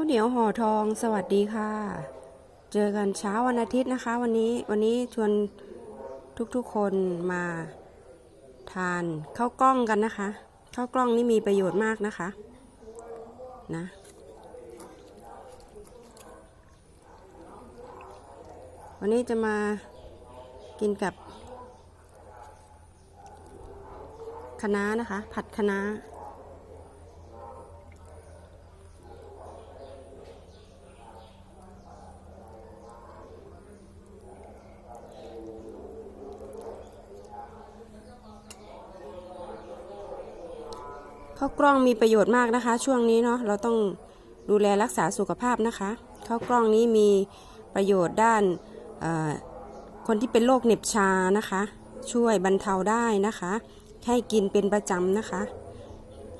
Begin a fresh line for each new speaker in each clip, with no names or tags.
ข้าวเหนียวห่อทองสวัสดีค่ะ เจอกันเช้าวันอาทิตย์นะคะ วันนี้วันนี้ชวนทุกๆคนมาทานข้าวกล้องกันนะคะข้าวกล้องนี่มีประโยชน์มากนะคะนะวันนี้จะมากินกับคะน้านะคะ ผัดคะน้า ข้าวกล้องมีประโยชน์มากนะคะ ช่วงนี้เนาะเราต้องดูแลรักษาสุขภาพนะคะข้าวกล้องนี้มีประโยชน์ด้านคนที่เป็นโรคเหน็บชานะคะ ช่วยบรรเทาได้นะคะ ให้กินเป็นประจำนะคะ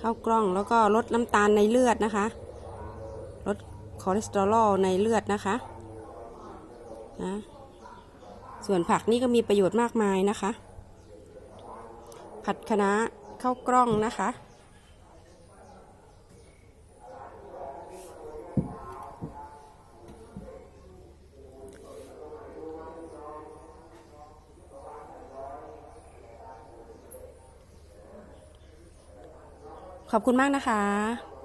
ข้าวกล้องแล้วก็ลดน้ำตาลในเลือดนะคะลดคอเลสเตอรอลในเลือดนะคะนะส่วนผักนี่ก็มีประโยชน์มากมายนะคะ ผัดคะน้าข้าวกล้องนะคะ ขอบคุณมากนะคะ